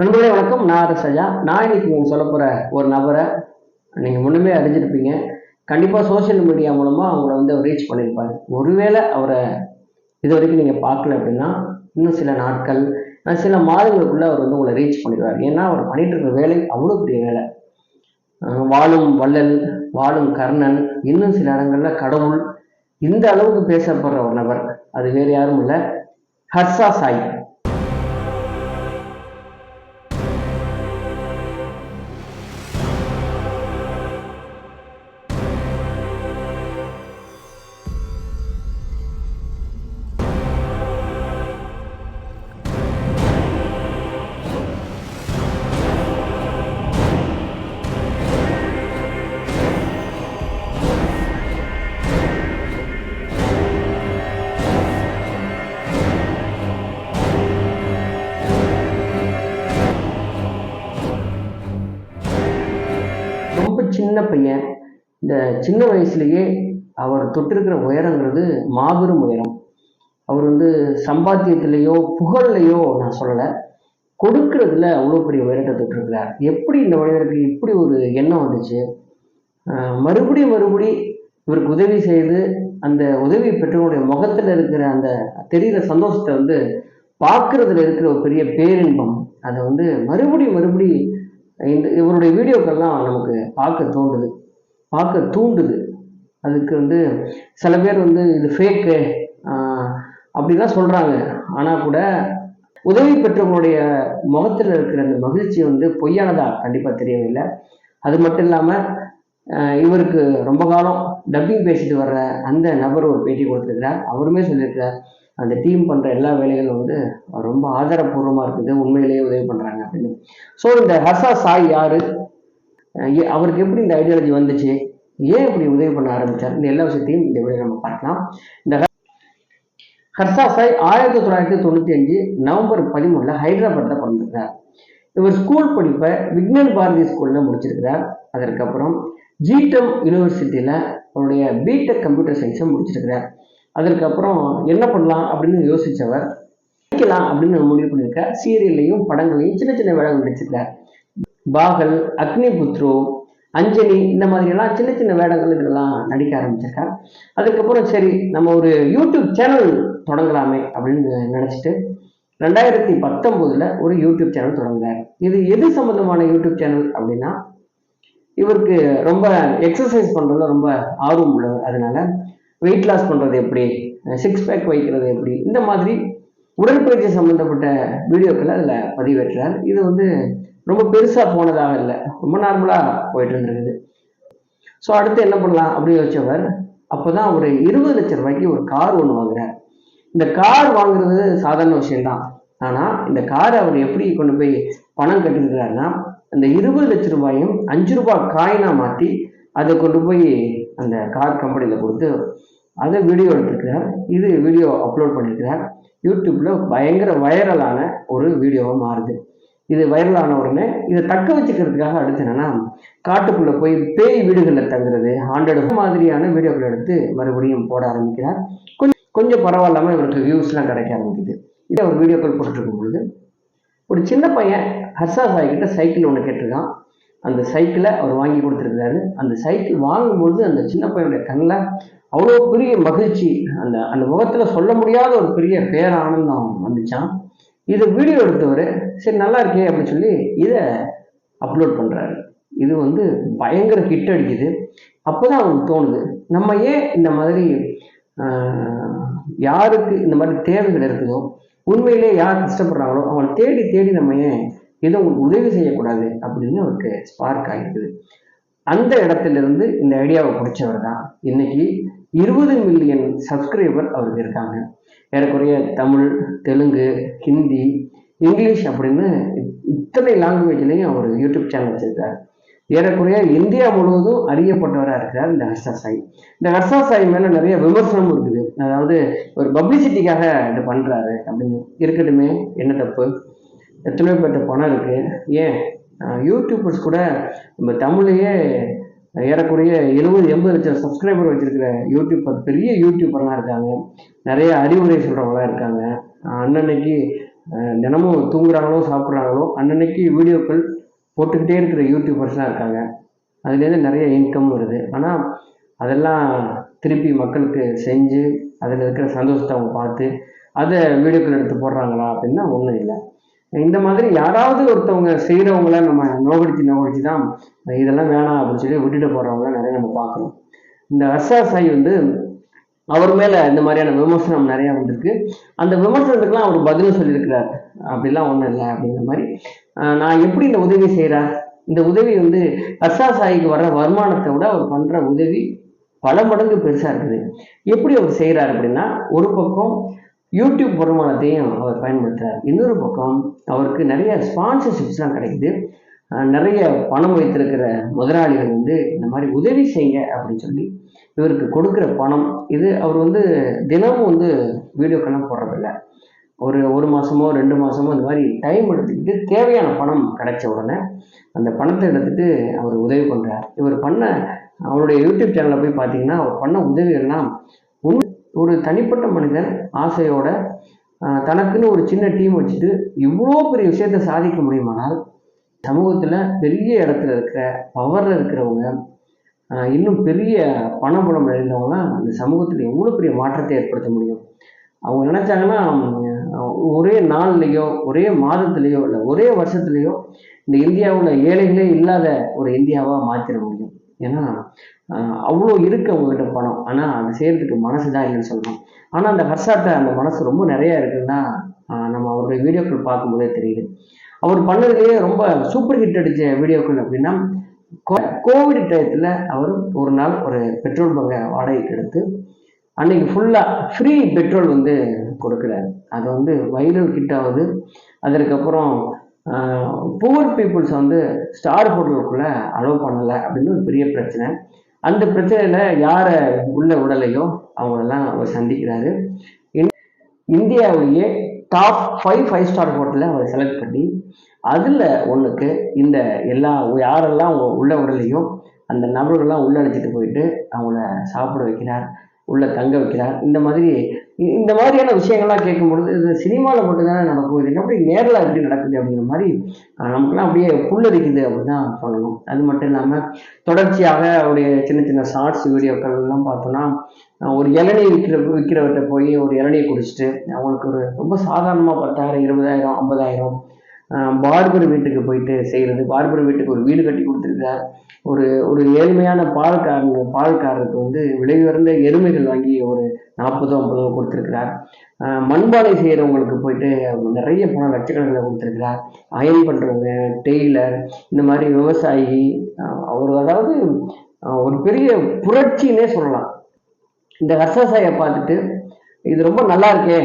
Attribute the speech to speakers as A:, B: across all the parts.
A: நண்பர்களே வணக்கம். நான் ரசஜா நான் இன்னைக்கு உங்களுக்கு சொல்ல போகிற ஒரு நபரை நீங்கள் முன்னுமே அறிஞ்சிருப்பீங்க. கண்டிப்பாக சோஷியல் மீடியா மூலமாக அவங்கள வந்து அவர் ரீச் பண்ணியிருப்பாரு. ஒருவேளை அவரை இது வரைக்கும் நீங்கள் பார்க்கல அப்படின்னா இன்னும் சில நாட்கள் சில மாதங்களுக்குள்ளே அவர் வந்து உங்களை ரீச் பண்ணிடுவார். ஏன்னா அவர் பண்ணிட்டு இருக்கிற வேலை அவ்வளோ பெரிய வேலை. வாழும் வள்ளல் வாழும் கர்ணன் இன்னும் சில இடங்களில் கடவுள் இந்த அளவுக்கு பேசப்படுற ஒரு நபர். அது வேறு யாரும் இல்லை. ஹர்ஷா சாய். சின்ன பையன் இந்த சின்ன வயசுலேயே அவர் தொட்டிருக்கிற உயரங்கிறது மாபெரும் உயரம். அவர் வந்து சம்பாத்தியத்திலேயோ புகழ்லையோ நான் சொல்லலை கொடுக்கறதுல அவ்வளோ பெரிய உயரத்தை தொட்டிருக்கிறார். எப்படி இந்த மனிதருக்கு இப்படி ஒரு எண்ணம் வந்துச்சு? மறுபடி மறுபடி இவருக்கு உதவி செய்து அந்த உதவி பெற்றவனுடைய முகத்தில் இருக்கிற அந்த தெரிகிற சந்தோஷத்தை வந்து பார்க்கறதுல இருக்கிற ஒரு பெரிய பேரின்பம். அதை வந்து மறுபடியும் மறுபடி இந்த இவருடைய வீடியோக்கள்லாம் நமக்கு பார்க்க தோண்டுது பார்க்க தூண்டுது. அதுக்கு வந்து சில பேர் வந்து இது ஃபேக்கு அப்படிலாம் சொல்கிறாங்க ஆனால் கூட உதவி பெற்றவங்களுடைய முகத்தில் இருக்கிற அந்த மகிழ்ச்சி வந்து பொய்யானதா கண்டிப்பாக தெரியவில்லை அது மட்டும் இல்லாமல் இவருக்கு ரொம்ப காலம் டப்பிங் பேசிட்டு வர்ற அந்த நபர் ஒரு பேட்டி கொடுத்துருக்கிறார். அவருமே சொல்லியிருக்கிறார் அந்த டீம் பண்ணுற எல்லா வேலைகளும் வந்து ரொம்ப ஆதாரப்பூர்வமாக இருக்குது உண்மையிலேயே உதவி பண்ணுறாங்க அப்படின்னு. ஸோ இந்த ஹர்ஷா சாய் யாரு? ஏ- அவருக்கு எப்படி இந்த ஐடியாலஜி வந்துச்சு? ஏன் இப்படி உதவி பண்ண ஆரம்பித்தார் இந்த எல்லா விஷயத்தையும் இந்த வீடியோ நம்ம பார்க்கலாம். இந்த ஹர்ஷா சாய் ஆயிரத்தி தொள்ளாயிரத்தி தொண்ணூற்றி அஞ்சு நவம்பர் பதிமூணில் ஹைதராபாத்தில் பிறந்திருக்கிறார். இவர் ஸ்கூல் படிப்பை விக்னன் பாரதி ஸ்கூலில் முடிச்சிருக்கிறார். அதற்கப்புறம் ஜிடம் யூனிவர்சிட்டியில் அவருடைய பிடெக் கம்ப்யூட்டர் சயின்ஸை முடிச்சிருக்கிறார். அதற்கப்புறம் என்ன பண்ணலாம் அப்படின்னு யோசித்தவர் படிக்கலாம் அப்படின்னு முடிவு பண்ணியிருக்கார். சீரியல்லையும் படங்களையும் சின்ன சின்ன வேடங்கள் நடிச்சிருக்கார். பாகல் அக்னிபுத்ரு அஞ்சலி இந்த மாதிரியெல்லாம் சின்ன சின்ன வேடங்கள் இதெல்லாம் நடிக்க ஆரம்பிச்சிருக்கார். அதுக்கப்புறம் சரி நம்ம ஒரு யூடியூப் சேனல் தொடங்கலாமே அப்படின்னு நினச்சிட்டு ரெண்டாயிரத்தி பத்தொம்போதில் ஒரு யூடியூப் சேனல் தொடங்குறார். இது எது சம்மந்தமான யூடியூப் சேனல் அப்படின்னா இவருக்கு ரொம்ப எக்ஸசைஸ் பண்ணுறதுல ரொம்ப ஆர்வம் உள்ளது அதனால வெயிட் லாஸ் பண்ணுறது எப்படி சிக்ஸ் பேக் வைக்கிறது எப்படி இந்த மாதிரி உடற்பயிற்சி சம்மந்தப்பட்ட வீடியோக்களை அதில் பதிவேற்றார். இது வந்து ரொம்ப பெருசாக போனதாக இல்லை. ரொம்ப நார்மலாக போயிட்டு இருந்திருக்குது. ஸோ அடுத்து என்ன பண்ணலாம் அப்படின்னு யோசிச்சவர் அப்போ தான் ஒரு இருபது லட்சம் ரூபாய்க்கு ஒரு கார் ஒன்று வாங்குறார். இந்த கார் வாங்குறது சாதாரண விஷயம்தான். ஆனால் இந்த காரை அவர் எப்படி கொண்டு போய் பணம் கட்டிருக்கிறாருன்னா அந்த இருபது லட்ச ரூபாயும் அஞ்சு ரூபாய் காயினாக மாற்றி அதை கொண்டு போய் அந்த கார் கம்பெனியில் கொடுத்து அதை வீடியோ எடுத்திருக்கிறார். இது வீடியோ அப்லோட் பண்ணியிருக்கிறார். யூடியூப்ல பயங்கர வைரலான ஒரு வீடியோவாக மாறுது. இது வைரலான உடனே இதை தக்க வச்சுக்கிறதுக்காக அடுத்து என்னன்னா காட்டுக்குள்ள போய் பேய் வீடுகளில் தங்குறது ஹாண்டட் மாதிரியான வீடியோக்கள் எடுத்து மறுபடியும் போட ஆரம்பிக்கிறார். கொஞ்சம் கொஞ்சம் பரவாயில்லாம இவருக்கு வியூஸ்லாம் கிடைக்க ஆரம்பிக்குது. இதை அவர் வீடியோக்கள் போட்டுட்டு இருக்கும் பொழுது ஒரு சின்ன பையன் ஹர்ஷா சாய் கிட்ட சைக்கிள் ஒன்று கேட்டிருக்கான். அந்த சைக்கிளை அவர் வாங்கி கொடுத்துருக்காரு அந்த சைக்கிள் வாங்கும்பொழுது அந்த சின்ன பையனுடைய கண்ணில் அவ்வளோ பெரிய மகிழ்ச்சி. அந்த அந்த முகத்தில் சொல்ல முடியாத ஒரு பெரிய பேரானந்தம் வந்துச்சான் இதை வீடியோ எடுத்தவர் சரி நல்லா இருக்கே அப்படின்னு சொல்லி இதை அப்லோட் பண்ணுறாரு இது வந்து பயங்கர ஹிட் அடிக்குது. அப்போ தான் அவனுக்கு தோணுது நம்ம ஏன் இந்த மாதிரி யாருக்கு இந்த மாதிரி தேவைகள் இருக்குதோ உண்மையிலே யார் கஷ்டப்படுறாங்களோ அவங்களை தேடி தேடி நம்ம ஏன் ஏதோ உங்களுக்கு உதவி செய்யக்கூடாது அப்படின்னு அவருக்கு ஸ்பார்க் ஆகிருக்குது அந்த இடத்துல இருந்து இந்த ஐடியாவை பிடிச்சவர் தான் இன்னைக்கு இருபது மில்லியன் சப்ஸ்கிரைபர் அவருக்கு இருக்காங்க. ஏறக்குறைய தமிழ் தெலுங்கு ஹிந்தி இங்கிலீஷ் அப்படின்னு இத்தனை லாங்குவேஜ்லேயும் அவர் யூடியூப் சேனல் வச்சிருக்காரு. ஏறக்குறைய இந்தியா முழுவதும் அறியப்பட்டவராக இருக்கிறார் இந்த ஹர்ஷா சாய். இந்த ஹர்ஷா சாய் மேலே நிறைய விமர்சனமும் இருக்குது. அதாவது ஒரு பப்ளிசிட்டிக்காக இது பண்ணுறாரு அப்படின்னு. இருக்கட்டுமே என்ன தப்பு? எத்தனையோ பேர்ட்ட பணம் இருக்குது ஏன்? யூடியூபர்ஸ் கூட நம்ம தமிழையே ஏறக்குறைய எழுபது எண்பது லட்சம் சப்ஸ்கிரைபர் வச்சுருக்கிற யூடியூபர் பெரிய யூடியூபர்லாம் இருக்காங்க. நிறைய அறிவுரை சொல்கிறவங்களாம் இருக்காங்க. அன்னன்னைக்கு தினமும் தூங்குறாங்களோ சாப்பிட்றாங்களோ அன்னன்னைக்கு வீடியோக்கள் போட்டுக்கிட்டே இருக்கிற யூடியூபர்ஸ்லாம் இருக்காங்க. அதுலேருந்து நிறைய இன்கம் வருது. ஆனால் அதெல்லாம் திருப்பி மக்களுக்கு செஞ்சு அதில் இருக்கிற சந்தோஷத்தை அவங்க பார்த்து அதை வீடியோக்கள் எடுத்து போடுறாங்களா அப்படின்னா ஒன்றும் இல்லை. இந்த மாதிரி யாராவது ஒருத்தவங்க செய்கிறவங்கள நம்ம நோகடிச்சு நோகடிச்சு தான் இதெல்லாம் வேணாம் அப்படின்னு சொல்லி விட்டுட்டு போடுறவங்கள நிறைய நம்ம பார்க்கணும் இந்த அர்ஷா சாய் வந்து அவர் மேலே இந்த மாதிரியான விமர்சனம் நிறையா வந்திருக்கு. அந்த விமர்சனத்துக்குலாம் அவர் பதில் சொல்லியிருக்கிறார். அப்படிலாம் ஒன்றும் இல்லை அப்படிங்கிற மாதிரி. நான் எப்படி இந்த உதவி செய்கிறேன் இந்த உதவி வந்து ஹர்ஷா சாய்க்கு வர்ற வருமானத்தை விட அவர் பண்ணுற உதவி பல மடங்கு பெருசாக இருக்குது. எப்படி அவர் செய்கிறார் அப்படின்னா ஒரு பக்கம் யூடியூப் வருமானத்தையும் அவர் பயன்படுத்துகிறார் இன்னொரு பக்கம் அவருக்கு நிறைய ஸ்பான்சர்ஷிப்ஸ்லாம் கிடைக்குது. நிறைய பணம் வைத்திருக்கிற முதலாளிகள் வந்து இந்த மாதிரி உதவி செய்யுங்க அப்படின்னு சொல்லி இவருக்கு கொடுக்குற பணம். இது அவர் வந்து தினமும் வந்து வீடியோக்கெல்லாம் போடுறதில்ல. ஒரு ஒரு மாதமோ ரெண்டு மாதமோ இந்த மாதிரி டைம் எடுத்துக்கிட்டு தேவையான பணம் கிடைச்ச உடனே அந்த பணத்தை எடுத்துட்டு அவர் உதவி பண்ணுறார் இவர் பண்ண அவருடைய யூடியூப் சேனலில் போய் பார்த்தீங்கன்னா அவர் பண்ண உதவிகள்லாம் உன் ஒரு தனிப்பட்ட மனிதன் ஆசையோட தனக்குன்னு ஒரு சின்ன டீம் வச்சுட்டு இவ்வளோ பெரிய விஷயத்தை சாதிக்க முடியுமானால் சமூகத்தில் பெரிய இடத்துல இருக்கிற பவரில் இருக்கிறவங்க இன்னும் பெரிய பணபலம் நிறைந்தவங்களாம் அந்த சமூகத்தில் எவ்வளோ பெரிய மாற்றத்தை ஏற்படுத்த முடியும்? அவங்க நினச்சாங்கன்னா ஒரே நாள்லேயோ ஒரே மாதத்துலேயோ இல்லை ஒரே வருஷத்துலேயோ இந்த இந்தியாவில் ஏழைகளே இல்லாத ஒரு இந்தியாவாக மாற்றிட முடியும். ஏன்னா அவ்வளோ இருக்கு அவங்ககிட்ட பணம். ஆனால் அதை செய்கிறதுக்கு மனசு தான் இல்லைன்னு சொல்லணும். ஆனால் அந்த ஹர்ஷாட்ட அந்த மனசு ரொம்ப நிறையா இருக்குன்னா நம்ம அவருடைய வீடியோக்கள் பார்க்கும்போதே தெரியுது. அவர் பண்ணதுலேயே ரொம்ப சூப்பர் ஹிட் அடித்த வீடியோக்கள் அப்படின்னா கோ- கோவிட் டயத்தில் அவர் ஒரு நாள் ஒரு பெட்ரோல் பங்கை வாடகைக்கு எடுத்து அன்னைக்கு ஃபுல்லாக ஃப்ரீ பெட்ரோல் வந்து கொடுக்குறாரு. அது வந்து வைரல் ஹிட் ஆகுது. அதற்கப்புறம் புவர் பீப்புள்ஸ் வந்து ஸ்டார் ஹோட்டலுக்குள்ளே அலோவ் பண்ணலை அப்படின்னு ஒரு பெரிய பிரச்சனை. அந்த பிரச்சனையில் யாரை உள்ள விடலையோ அவங்களெல்லாம் அவர் சந்திக்கிறாரு. இந்தியாவிலேயே டாப் ஃபைவ் ஃபைவ் ஸ்டார் ஹோட்டலில் அவரை செலக்ட் பண்ணி அதில் ஒன்றுக்கு இந்த எல்லா யாரெல்லாம் உள்ளே விடலையோ அந்த நபர்கள்லாம் உள்ள அழைச்சிட்டு போயிட்டு அவங்கள சாப்பிட வைக்கிறார். உள்ள தங்க வைக்கிறார். இந்த மாதிரி இந்த மாதிரியான விஷயங்கள்லாம் கேட்கும்பொழுது இது சினிமாவில் மட்டும்தானே நடக்கும் இது எப்படி நேரில் எப்படி நடக்குது அப்படிங்கிற மாதிரி நமக்குலாம் அப்படியே புல்லரிக்குது அப்படின்னு தான் சொல்லணும். அது மட்டும் இல்லாமல் தொடர்ச்சியாக அவருடைய சின்ன சின்ன ஷார்ட்ஸ் வீடியோக்கள்லாம் பார்த்தோன்னா ஒரு இளநீ விற்கிற விற்கிறவர்கிட்ட போய் ஒரு இளநீ குடிச்சிட்டு அவங்களுக்கு ஒரு ரொம்ப சாதாரணமாக பத்தாயிரம் இருபதாயிரம் ஐம்பதாயிரம் பார்பர் வீட்டுக்கு போயிட்டு செய்கிறது பார்பர் வீட்டுக்கு ஒரு வீடு கட்டி கொடுத்துருக்கார். ஒரு ஒரு ஏழ்மையான பால்காரங்க பால்காரருக்கு வந்து விலை உயர்ந்த எருமைகள் வாங்கி ஒரு நாற்பதோ ஐம்பதோ கொடுத்துருக்கிறார். மண்பாலை மண்பானை செய்கிறவங்களுக்கு போயிட்டு நிறைய பணம் லட்சக்கணக்கில் கொடுத்துருக்கிறார். அயன் பண்ணுறவங்க டெய்லர் இந்த மாதிரி விவசாயி அவர் அதாவது ஒரு பெரிய புரட்சின்னே சொல்லலாம். இந்த ஹர்ஷசாயை பார்த்துட்டு இது ரொம்ப நல்லா இருக்கே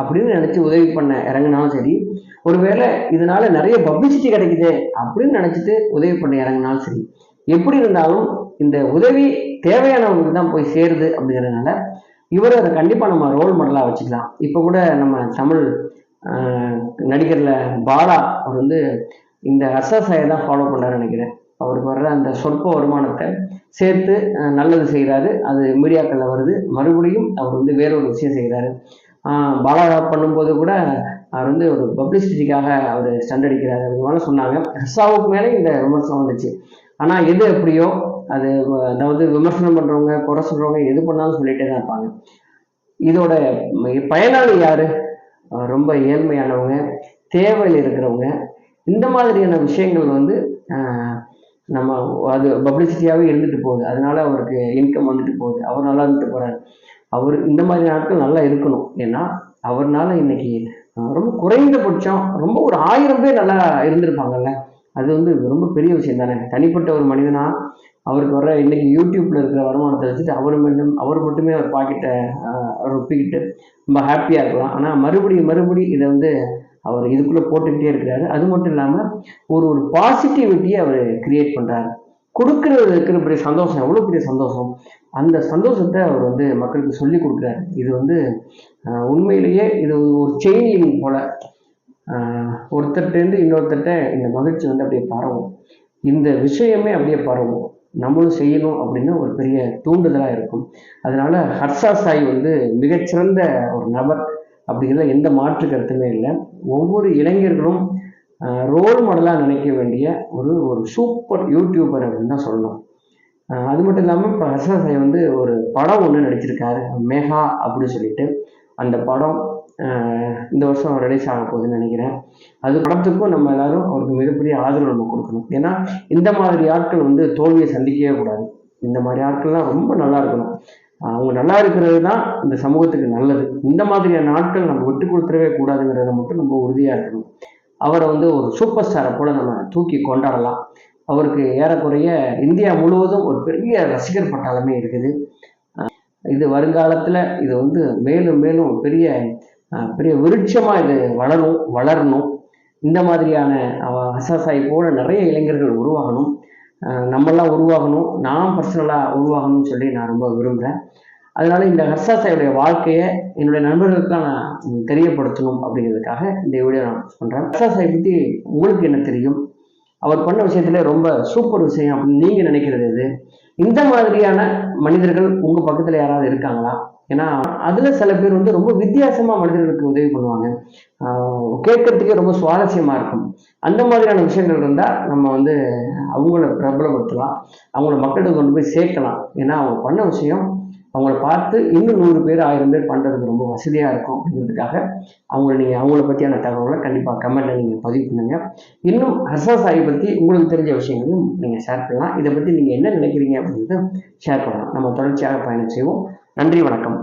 A: அப்படின்னு நினச்சி உதவி பண்ண இறங்குனாலும் சரி ஒருவேளை இதனால நிறைய பப்ளிசிட்டி கிடைக்குது அப்படின்னு நினச்சிட்டு உதவி பண்ண இறங்குனாலும் சரி எப்படி இருந்தாலும் இந்த உதவி தேவையானவங்களுக்கு தான் போய் சேருது அப்படிங்கிறதுனால இவரை அதை கண்டிப்பாக நம்ம ரோல் மாடலாக வச்சுக்கலாம். இப்போ கூட நம்ம தமிழ் நடிகரில் பாலா அவர் வந்து இந்த ஹர்ஷசாயை தான் ஃபாலோ பண்ணுறாரு நினைக்கிறேன். அவருக்கு வர்ற அந்த சொற்ப வருமானத்தை சேர்த்து நல்லது செய்கிறாரு அது மீடியாக்களில் வருது. மறுபடியும் அவர் வந்து வேற ஒரு விஷயம் செய்கிறாரு பாலா பண்ணும்போது கூட அவர் வந்து ஒரு பப்ளிசிட்டிக்காக அவர் ஸ்டண்ட் அடிக்கிறார் அப்படின்னு சொன்னாங்க. ஹர்ஷாவுக்கு மேலே இந்த விமர்சனம் வந்துச்சு. ஆனால் எது எப்படியோ அது அதாவது விமர்சனம் பண்ணுறவங்க குறை சொல்கிறவங்க எது பண்ணாலும் சொல்லிகிட்டே தான் இருப்பாங்க. இதோட பயனாளி யார்? ரொம்ப ஏழ்மையானவங்க தேவையில் இருக்கிறவங்க. இந்த மாதிரியான விஷயங்கள் வந்து நம்ம அது பப்ளிசிட்டியாகவே இருந்துட்டு போகுது. அதனால அவருக்கு இன்கம் வந்துட்டு போகுது. அவர் நல்லா இருந்துட்டு போகிறார் அவர் இந்த மாதிரி நாட்கள் நல்லா இருக்கணும். ஏன்னா அவர்னால இன்னைக்கு ரொம்ப குறைந்தபட்சம் ரொம்ப ஒரு ஆயிரம் பேர் நல்லா இருந்திருப்பாங்கல்ல. அது வந்து ரொம்ப பெரிய விஷயம் தானே. தனிப்பட்ட ஒரு மனிதனா அவருக்கு வர இன்னைக்கு யூடியூப்ல இருக்கிற வருமானத்தை வச்சுட்டு அவர் மட்டும் அவர் மட்டுமே அவர் பாக்கெட்டை ரொப்பிக்கிட்டு ரொம்ப ஹாப்பியாக இருக்கலாம். ஆனால் மறுபடியும் மறுபடியும் இதை வந்து அவர் இதுக்குள்ளே போட்டுக்கிட்டே இருக்கிறாரு. அது மட்டும் இல்லாமல் ஒரு ஒரு பாசிட்டிவிட்டியை அவர் கிரியேட் பண்ணுறாரு கொடுக்கறது இருக்கிற பெரிய சந்தோஷம் எவ்வளோ பெரிய சந்தோஷம்? அந்த சந்தோஷத்தை அவர் வந்து மக்களுக்கு சொல்லி கொடுக்குறாரு. இது வந்து உண்மையிலேயே இது ஒரு செயின் போல ஒருத்தர்கிட்டேருந்து இன்னொருத்தர்கிட்ட இந்த மகிழ்ச்சி வந்து அப்படியே பரவும். இந்த விஷயமே அப்படியே பரவும். நம்மளும் செய்யணும் அப்படின்னு ஒரு பெரிய தூண்டுதலாக இருக்கும். அதனால ஹர்ஷா சாய் வந்து மிகச்சிறந்த ஒரு நபர். அப்படிங்கிறதுல எந்த மாற்று கருத்துமே இல்லை. ஒவ்வொரு இளைஞர்களும் ரோல் மாடலாக நினைக்க வேண்டிய ஒரு ஒரு சூப்பர் யூடியூபர் அப்படின்னு தான் சொல்லணும். அது மட்டும் இல்லாமல் இப்போ ஹர்ஷா சாய் வந்து ஒரு படம் ஒன்று நடிச்சிருக்காரு மேகா அப்படின்னு சொல்லிட்டு. அந்த படம் இந்த வருஷம் ரிலீஸ் ஆக போகுதுன்னு நினைக்கிறேன். அது படத்துக்கும் நம்ம எல்லாரும் அவருக்கு மிகப்பெரிய ஆதரவு நம்ம கொடுக்கணும். ஏன்னா இந்த மாதிரி ஆட்கள் வந்து தோல்வியை சந்திக்கவே கூடாது. இந்த மாதிரி ஆட்கள்லாம் ரொம்ப நல்லா இருக்கணும். அவங்க நல்லா இருக்கிறது தான் இந்த சமூகத்துக்கு நல்லது. இந்த மாதிரியான ஆட்கள் நம்ம விட்டு கொடுத்துடவே கூடாதுங்கிறத மட்டும் நம்ம உறுதியாக இருக்கணும். அவரை வந்து ஒரு சூப்பர் ஸ்டாரை போல நம்ம தூக்கி கொண்டாடலாம். அவருக்கு ஏறக்குறைய இந்தியா முழுவதும் ஒரு பெரிய ரசிகர் பட்டாளமே இருக்குது. இது வருங்காலத்தில் இது வந்து மேலும் மேலும் பெரிய பெரிய விருட்சமாக இது வளரும் வளரணும். இந்த மாதிரியான அவ- ஹசாசாய் போல நிறைய இளைஞர்கள் உருவாகணும். நம்மெல்லாம் உருவாகணும். நான் பர்சனலாக உருவாகணும்னு சொல்லி நான் ரொம்ப விரும்புகிறேன் அதனால இந்த ஹர்ஷாசாயுடைய வாழ்க்கையை என்னுடைய நண்பர்களுக்கெல்லாம் நான் தெரியப்படுத்தணும் அப்படிங்கிறதுக்காக இந்த வீடியோ நான் பண்ணுறேன் ஹர்ஷாசாய் பற்றி உங்களுக்கு என்ன தெரியும்? அவர் பண்ண விஷயத்துல ரொம்ப சூப்பர் விஷயம் அப்படின்னு நீங்க நினைக்கிறது எது? இந்த மாதிரியான மனிதர்கள் உங்க பக்கத்துல யாராவது இருக்காங்களா? ஏன்னா அதுல சில பேர் வந்து ரொம்ப வித்தியாசமா மனிதர்களுக்கு உதவி பண்ணுவாங்க. ஆஹ் கேட்கறதுக்கே ரொம்ப சுவாரஸ்யமா இருக்கும். அந்த மாதிரியான விஷயங்கள் இருந்தா நம்ம வந்து அவங்கள பிரபலப்படுத்தலாம். அவங்கள மக்களுக்கு கொண்டு போய் சேர்க்கலாம். ஏன்னா அவங்க பண்ண விஷயம் அவங்கள பார்த்து இன்னும் நூறு பேர் ஆயிரம் பேர் பண்ணுறது ரொம்ப வசதியாக இருக்கும் அப்படிங்கிறதுக்காக அவங்கள நீங்கள் அவங்கள பற்றியான தகவல்களை கண்டிப்பாக கமெண்ட்ல நீங்கள் பதிவு பண்ணுங்க. இன்னும் ஹர்ஷா சாயை பற்றி உங்களுக்கு தெரிஞ்ச விஷயங்களையும் நீங்கள் ஷேர் பண்ணலாம். இதை பற்றி நீங்கள் என்ன நினைக்கிறீங்க அப்படின்றத ஷேர் பண்ணலாம். நம்ம தொடர்ச்சியாக பயணம் செய்வோம். நன்றி வணக்கம்.